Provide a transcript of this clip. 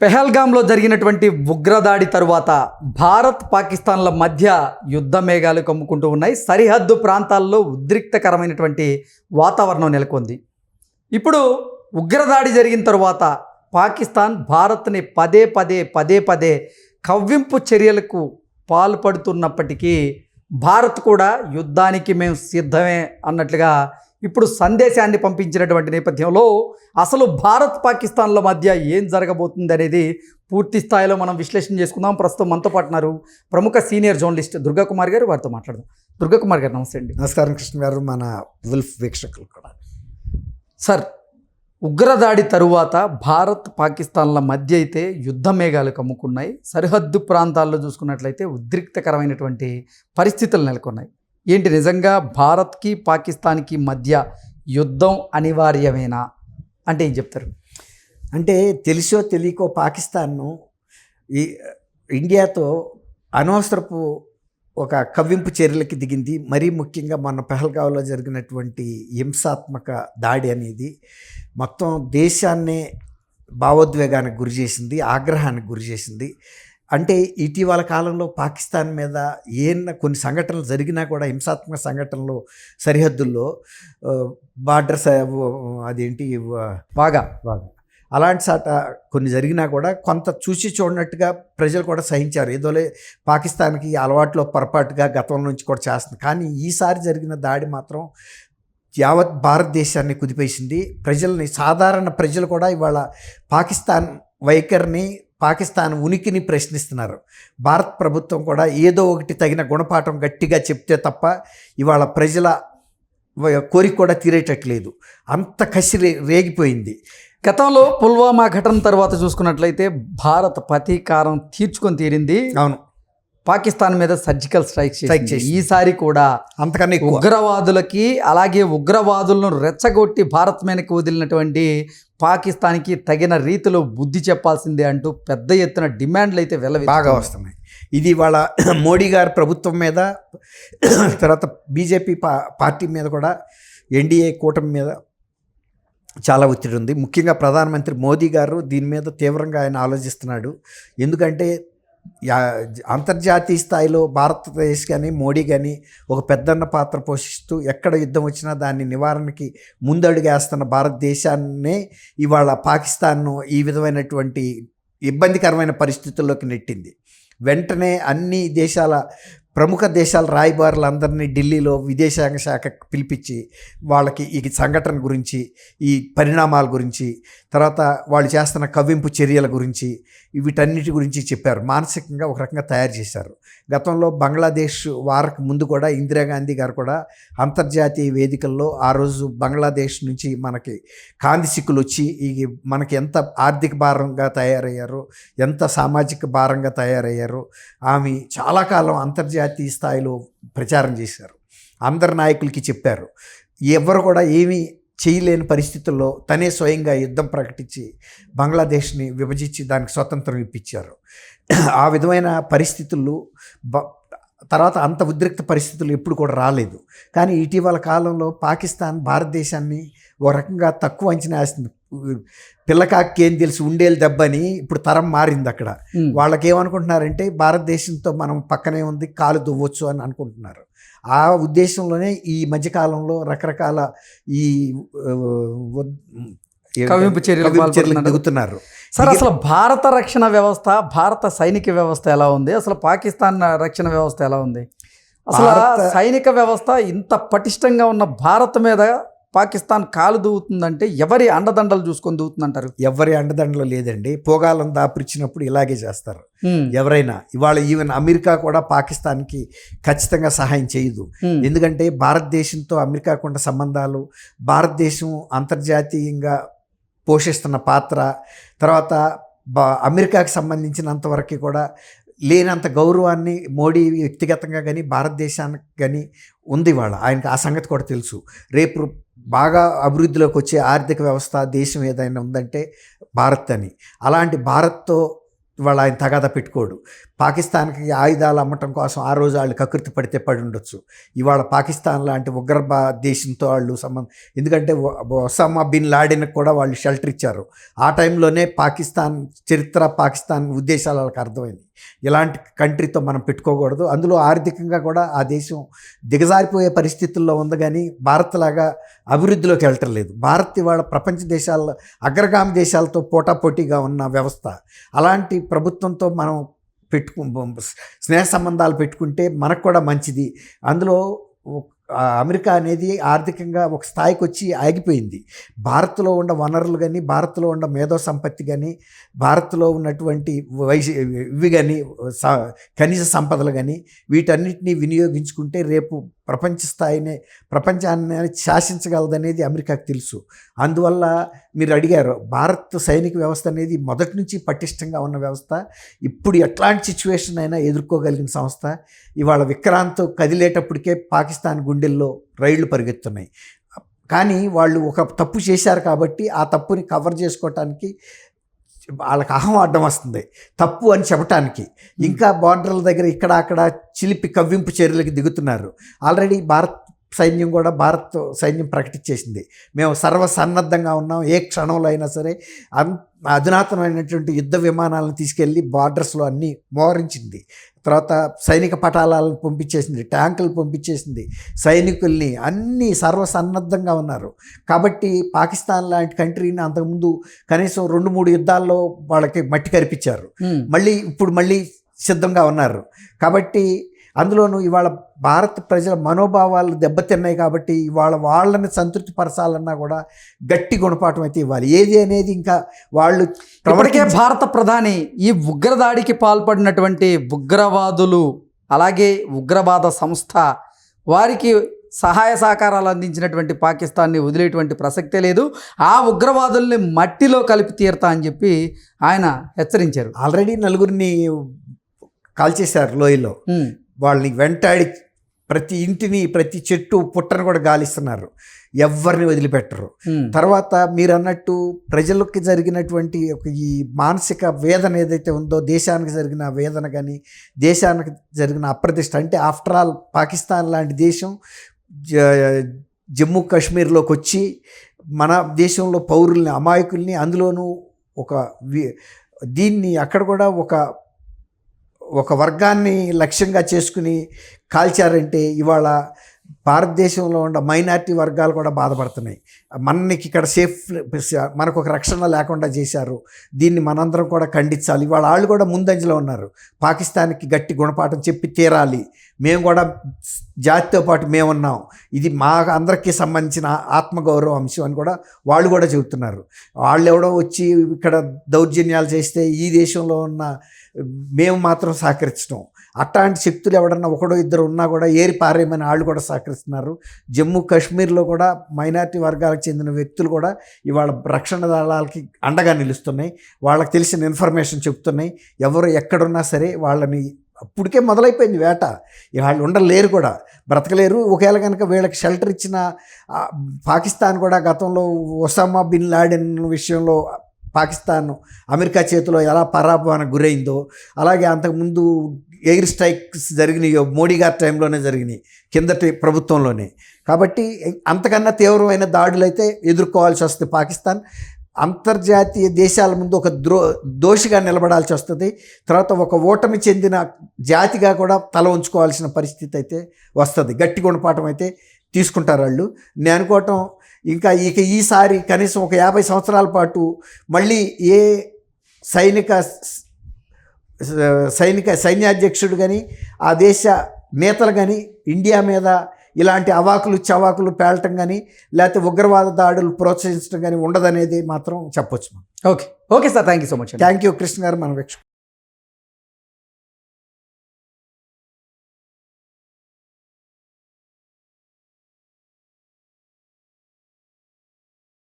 పెహల్గామ్లో జరిగినటువంటి ఉగ్రదాడి తరువాత భారత్ పాకిస్తాన్ల మధ్య యుద్ధ మేఘాలు కమ్ముకుంటూ ఉన్నాయి. సరిహద్దు ప్రాంతాల్లో ఉద్రిక్తకరమైనటువంటి వాతావరణం నెలకొంది. ఇప్పుడు ఉగ్రదాడి జరిగిన తరువాత పాకిస్తాన్ భారత్ని పదే పదే పదే పదే కవ్వింపు చర్యలకు పాల్పడుతున్నప్పటికీ భారత్ కూడా యుద్ధానికి మేము సిద్ధమే అన్నట్లుగా ఇప్పుడు సందేశాన్ని పంపించినటువంటి నేపథ్యంలో అసలు భారత్ పాకిస్తాన్ల మధ్య ఏం జరగబోతుంది అనేది పూర్తి స్థాయిలో మనం విశ్లేషణ చేసుకుందాం. ప్రస్తుతం మనతో పాటు ఉన్నారు ప్రముఖ సీనియర్ జర్నలిస్ట్ దుర్గాకుమార్ గారు. వారితో మాట్లాడదాం. దుర్గాకుమార్ గారు నమస్తే అండి. నమస్కారం కృష్ణ గారు మన వుల్ఫ్ వీక్షకులు కూడా. సార్ ఉగ్రదాడి తరువాత భారత్ పాకిస్తాన్ల మధ్య అయితే యుద్ధ మేఘాలు కమ్ముకున్నాయి. సరిహద్దు ప్రాంతాల్లో చూసుకున్నట్లయితే ఉద్రిక్తకరమైనటువంటి పరిస్థితులు నెలకొన్నాయి. ఏంటి నిజంగా భారత్కి పాకిస్తాన్కి మధ్య యుద్ధం అనివార్యమేనా? అంటే ఏం చెప్తారు? అంటే తెలిసో తెలియకో పాకిస్తాన్ను ఈ ఇండియాతో అనవసరపు ఒక కవ్వింపు చర్యలకి దిగింది. మరీ ముఖ్యంగా మన పెహల్గావ్లో జరిగినటువంటి హింసాత్మక దాడి అనేది మొత్తం దేశాన్నే భావోద్వేగానికి గురి చేసింది ఆగ్రహానికి గురి చేసింది. అంటే ఇటీవల కాలంలో పాకిస్తాన్ మీద ఏన్న కొన్ని సంఘటనలు జరిగినా కూడా హింసాత్మక సంఘటనలు సరిహద్దుల్లో బార్డర్స్ అదేంటి బాగా బాగా. అలాంటి సాట కొన్ని జరిగినా కూడా కొంత చూసి చూడనట్టుగా ప్రజలు కూడా సహించారు. ఏదోలే పాకిస్తాన్కి అలవాట్లో పొరపాటుగా గతం నుంచి కూడా చేస్తుంది. కానీ ఈసారి జరిగిన దాడి మాత్రం యావత్ భారతదేశాన్ని కుదిపేసింది. ప్రజల్ని సాధారణ ప్రజలు కూడా ఇవాళ పాకిస్తాన్ వైఖరిని పాకిస్తాన్ ఉనికిని ప్రశ్నిస్తున్నారు. భారత్ ప్రభుత్వం కూడా ఏదో ఒకటి తగిన గుణపాఠం గట్టిగా చెప్తే తప్ప ఇవాళ ప్రజల కోరిక కూడా తీరేటట్లేదు. అంత కసి రేగిపోయింది. గతంలో పుల్వామా ఘటన తర్వాత చూసుకున్నట్లయితే భారత్ ప్రతీకారం తీర్చుకొని తీరింది అవును. పాకిస్తాన్ మీద సర్జికల్ స్ట్రైక్ చేసింది. చేసింది. ఈసారి కూడా అంతకన్నా ఉగ్రవాదులకి అలాగే ఉగ్రవాదులను రెచ్చగొట్టి భారత్ మీదకి వదిలినటువంటి పాకిస్తాన్కి తగిన రీతిలో బుద్ధి చెప్పాల్సిందే అంటూ పెద్ద ఎత్తున డిమాండ్లు అయితే వెళ్ళవి బాగా వస్తున్నాయి. ఇది వాళ్ళ మోడీ గారి ప్రభుత్వం మీద తర్వాత బీజేపీ పా పార్టీ మీద కూడా ఎన్డీఏ కూటమి మీద చాలా ఒత్తిడి ఉంది. ముఖ్యంగా ప్రధానమంత్రి మోదీ గారు దీని మీద తీవ్రంగా ఆయన ఆలోచిస్తున్నాడు. ఎందుకంటే అంతర్జాతీయ స్థాయిలో భారతదేశ్ కానీ మోడీ కానీ ఒక పెద్దన్న పాత్ర పోషిస్తూ ఎక్కడ యుద్ధం వచ్చినా దాన్ని నివారణకి ముందడుగేస్తున్న భారతదేశాన్నే ఇవాళ పాకిస్తాన్ను ఈ విధమైనటువంటి ఇబ్బందికరమైన పరిస్థితుల్లోకి నెట్టింది. వెంటనే అన్ని దేశాల ప్రముఖ దేశాల రాయబారులందరినీ ఢిల్లీలో విదేశాంగ శాఖ పిలిపించి వాళ్ళకి ఈ సంఘటన గురించి ఈ పరిణామాల గురించి తర్వాత వాళ్ళు చేస్తున్న కవ్వింపు చర్యల గురించి వీటన్నిటి గురించి చెప్పారు. మానసికంగా ఒక రకంగా తయారు చేశారు. గతంలో బంగ్లాదేశ్ వారకు ముందు కూడా ఇందిరాగాంధీ గారు కూడా అంతర్జాతీయ వేదికల్లో ఆ రోజు బంగ్లాదేశ్ నుంచి మనకి కాంతి సిక్కులు వచ్చి ఈ మనకి ఎంత ఆర్థిక భారంగా తయారయ్యారు ఎంత సామాజిక భారంగా తయారయ్యారు ఆమె చాలా కాలం అంతర్జాతీయ స్థాయిలో ప్రచారం చేశారు. అందరు నాయకులకి చెప్పారు. ఎవరు కూడా ఏమీ చేయలేని పరిస్థితుల్లో తనే స్వయంగా యుద్ధం ప్రకటించి బంగ్లాదేశ్ని విభజించి దానికి స్వతంత్రం ఇప్పించారు. ఆ విధమైన పరిస్థితులు బ తర్వాత అంత ఉద్రిక్త పరిస్థితులు ఎప్పుడు కూడా రాలేదు. కానీ ఇటీవల కాలంలో పాకిస్తాన్ భారతదేశాన్ని ఓ రకంగా తక్కువ అంచనా వేస్తుంది పిల్లకాకి ఏం తెలిసి ఉండేది దెబ్బని ఇప్పుడు తరం మారింది అక్కడ. వాళ్ళకి ఏమనుకుంటున్నారంటే భారతదేశంతో మనం పక్కనే ఉంది కాలు దువ్వచ్చు అని అనుకుంటున్నారు. ఆ ఉద్దేశంలోనే ఈ మధ్యకాలంలో రకరకాల ఈ చర్యలకు పాల్పడుతున్నారు. దిగుతున్నారు. సార్ అసలు భారత రక్షణ వ్యవస్థ భారత సైనిక వ్యవస్థ ఎలా ఉంది? అసలు పాకిస్తాన్ రక్షణ వ్యవస్థ ఎలా ఉంది? అసలు సైనిక వ్యవస్థ ఇంత పటిష్టంగా ఉన్న భారత్ మీద పాకిస్తాన్ కాలు దూవుతుందంటే ఎవరి అండదండలు చూసుకొని దూవుతుందంటారు? ఎవరి అండదండలో లేదండి. పోగాలం దాపురిచ్చినప్పుడు ఇలాగే చేస్తారు. ఎవరైనా ఇవాళ ఈవెన్ అమెరికా కూడా పాకిస్తాన్కి ఖచ్చితంగా సహాయం చేయదు. ఎందుకంటే భారతదేశంతో అమెరికాకు ఉన్న సంబంధాలు భారతదేశం అంతర్జాతీయంగా పోషిస్తున్న పాత్ర తర్వాత బా అమెరికాకి సంబంధించినంత వరకు కూడా లేనంత గౌరవాన్ని మోడీ వ్యక్తిగతంగా కానీ భారతదేశానికి కానీ ఉంది వాళ్ళ ఆయనకి ఆ సంగతి కూడా తెలుసు. రేపు బాగా అభివృద్ధిలోకి వచ్చే ఆర్థిక వ్యవస్థ దేశం ఏదైనా ఉందంటే భారత్ అని. అలాంటి భారత్తో ఇవాళ ఆయన తగాద పెట్టుకోడు. పాకిస్తాన్కి ఆయుధాలు అమ్మటం కోసం ఆ రోజు వాళ్ళు కకృతి పడితే పడి ఉండొచ్చు ఇవాళ పాకిస్తాన్ లాంటి ఉగ్రబా దేశంతో వాళ్ళు సంబంధం ఎందుకంటే ఒసామా బిన్ లాడెన్కి కూడా వాళ్ళు షెల్టర్ ఇచ్చారు. ఆ టైంలోనే పాకిస్తాన్ చరిత్ర పాకిస్తాన్ ఉద్దేశాలు వాళ్ళకి అర్థమైంది. ఇలాంటి కంట్రీతో మనం పెట్టుకోకూడదు. అందులో ఆర్థికంగా కూడా ఆ దేశం దిగజారిపోయే పరిస్థితుల్లో ఉంది కానీ భారత్ లాగా అభివృద్ధిలోకి వెళ్ళటం లేదు. భారత్ ఇవాళ ప్రపంచ దేశాల్లో అగ్రగామి దేశాలతో పోటాపోటీగా ఉన్న వ్యవస్థ. అలాంటి ప్రభుత్వంతో మనం పెట్టుకు స్నేహ సంబంధాలు పెట్టుకుంటే మనకు కూడా మంచిది. అందులో అమెరికా అనేది ఆర్థికంగా ఒక స్థాయికి వచ్చి ఆగిపోయింది. భారత్లో ఉన్న వనరులు కానీ భారత్లో ఉన్న మేధో సంపత్తి కానీ భారత్లో ఉన్నటువంటి వైశ ఇవి కానీ స- ఖనిజ సంపదలు కానీ వీటన్నిటిని వినియోగించుకుంటే రేపు ప్రపంచ స్థాయినే ప్రపంచాన్ని శాసించగలదనేది అమెరికాకు తెలుసు. అందువల్ల మీరు అడిగారు భారత్ సైనిక వ్యవస్థ అనేది మొదటి నుంచి పటిష్టంగా ఉన్న వ్యవస్థ. ఇప్పుడు ఎట్లాంటి సిచ్యువేషన్ అయినా ఎదుర్కోగలిగిన సంస్థ. ఇవాళ విక్రాంత్ కదిలేటప్పటికే పాకిస్తాన్ గుండెల్లో రైళ్ళు పరిగెత్తున్నాయి. కానీ వాళ్ళు ఒక తప్పు చేశారు కాబట్టి ఆ తప్పుని కవర్ చేసుకోవటానికి వాళ్ళకి అహం అడ్డం వస్తుంది. తప్పు అని చెప్పటానికి. ఇంకా బార్డర్ల దగ్గర ఇక్కడ అక్కడ చిలిపి కవ్వింపు చర్యలకు దిగుతున్నారు. ఆల్రెడీ భారత్ సైన్యం కూడా భారత్ సైన్యం ప్రకటించేసింది. మేము సర్వసన్నద్ధంగా ఉన్నాం. ఏ క్షణంలో అయినా సరే అన్ అధునాతనమైనటువంటి యుద్ధ విమానాలను తీసుకెళ్ళి బార్డర్స్లో అన్నీ మోహరించింది. తర్వాత సైనిక పటాలను పంపించేసింది ట్యాంకులు పంపించేసింది సైనికుల్ని అన్నీ సర్వసన్నద్ధంగా ఉన్నారు. కాబట్టి పాకిస్తాన్ లాంటి కంట్రీని అంతకుముందు కనీసం రెండు మూడు యుద్ధాల్లో వాళ్ళకి మట్టి కరిపించారు. మళ్ళీ ఇప్పుడు మళ్ళీ సిద్ధంగా ఉన్నారు. కాబట్టి అందులోనూ ఇవాళ భారత ప్రజల మనోభావాలు దెబ్బతిన్నాయి కాబట్టి ఇవాళ వాళ్ళని సంతృప్తి పరచాలన్నా కూడా గట్టి గుణపాఠం అయితే ఇవ్వాలి. ఏది అనేది ఇంకా వాళ్ళు ఇప్పటికే భారత ప్రధాని ఈ ఉగ్రదాడికి పాల్పడినటువంటి ఉగ్రవాదులు అలాగే ఉగ్రవాద సంస్థ వారికి సహాయ సహకారాలు అందించినటువంటి పాకిస్తాన్ని వదిలేటువంటి ప్రసక్తే లేదు. ఆ ఉగ్రవాదుల్ని మట్టిలో కలిపి తీరతా అని చెప్పి ఆయన హెచ్చరించారు. ఆల్రెడీ నలుగురిని కాల్చేశారు లోయలో. వాళ్ళని వెంటాడి ప్రతి ఇంటిని ప్రతి చెట్టు పుట్టను కూడా గాలిస్తున్నారు. ఎవరిని వదిలిపెట్టరు. తర్వాత మీరు అన్నట్టు ప్రజలకి జరిగినటువంటి ఒక ఈ మానసిక వేదన ఏదైతే ఉందో దేశానికి జరిగిన వేదన కానీ దేశానికి జరిగిన అప్రతిష్ట అంటే ఆఫ్టర్ ఆల్ పాకిస్తాన్ లాంటి దేశం జమ్మూ కాశ్మీర్లోకి వచ్చి మన దేశంలో పౌరుల్ని అమాయకుల్ని అందులోనూ ఒక దీన్ని అక్కడ కూడా ఒక ఒక వర్గాన్ని లక్ష్యంగా చేసుకుని కాల్చారంటే ఇవాళ భారతదేశంలో ఉన్న మైనారిటీ వర్గాలు కూడా బాధపడుతున్నాయి. మనకి ఇక్కడ సేఫ్ మనకు ఒక రక్షణ లేకుండా చేశారు. దీన్ని మనందరం కూడా ఖండించాలి. ఇవాళ వాళ్ళు కూడా ముందంజలో ఉన్నారు. పాకిస్తాన్కి గట్టి గుణపాఠం చెప్పి తీరాలి. మేము కూడా జాతితో పాటు మేమున్నాం. ఇది మా అందరికీ సంబంధించిన ఆత్మగౌరవ అంశం అని కూడా వాళ్ళు కూడా చెబుతున్నారు. వాళ్ళు ఎవడో వచ్చి ఇక్కడ దౌర్జన్యాలు చేస్తే ఈ దేశంలో ఉన్న మేము మాత్రం సహకరించడం అట్లాంటి శక్తులు ఎవడన్నా ఒకడో ఇద్దరు ఉన్నా కూడా ఏరి పారేయమని వాళ్ళు కూడా సహకరిస్తున్నారు. జమ్మూ కాశ్మీర్లో కూడా మైనారిటీ వర్గాలకు చెందిన వ్యక్తులు కూడా ఇవాళ రక్షణ దళాలకి అండగా నిలుస్తున్నాయి. వాళ్ళకి తెలిసిన ఇన్ఫర్మేషన్ చెప్తున్నాయి. ఎవరు ఎక్కడున్నా సరే వాళ్ళని అప్పటికే మొదలైపోయింది వేట. వాళ్ళు ఉండలేరు కూడా. బ్రతకలేరు. ఒకవేళ కనుక వీళ్ళకి షెల్టర్ ఇచ్చిన పాకిస్తాన్ కూడా గతంలో ఒసామా బిన్ లాడెన్ విషయంలో పాకిస్తాన్ అమెరికా చేతిలో ఎలా పరాభవానికి గురైందో అలాగే అంతకుముందు ఎయిర్ స్ట్రైక్స్ జరిగినాయి మోడీ గారి టైంలోనే జరిగినాయి కిందటి ప్రభుత్వంలోనే. కాబట్టి అంతకన్నా తీవ్రమైన దాడులు అయితే ఎదుర్కోవాల్సి వస్తుంది పాకిస్తాన్. అంతర్జాతీయ దేశాల ముందు ఒక ద్రో దోషిగా నిలబడాల్సి వస్తుంది. తర్వాత ఒక ఓటమి చెందిన జాతిగా కూడా తల ఉంచుకోవాల్సిన పరిస్థితి అయితే వస్తుంది. గట్టి గుణపాఠం అయితే తీసుకుంటారు వాళ్ళు. నేను అనుకోవటం ఇంకా ఇక ఈసారి కనీసం ఒక యాభై సంవత్సరాల పాటు మళ్ళీ ఏ సైనిక సైనిక సైన్యాధ్యక్షుడు కానీ ఆ దేశ నేతలు కానీ ఇండియా మీద ఇలాంటి అవాకులు చవాకులు పేలటం కానీ లేకపోతే ఉగ్రవాద దాడులు ప్రోత్సహించడం కానీ ఉండదనేది మాత్రం చెప్పొచ్చు okay. Okay sir. Thank you so much thank you Krishna garu మన వీక్ష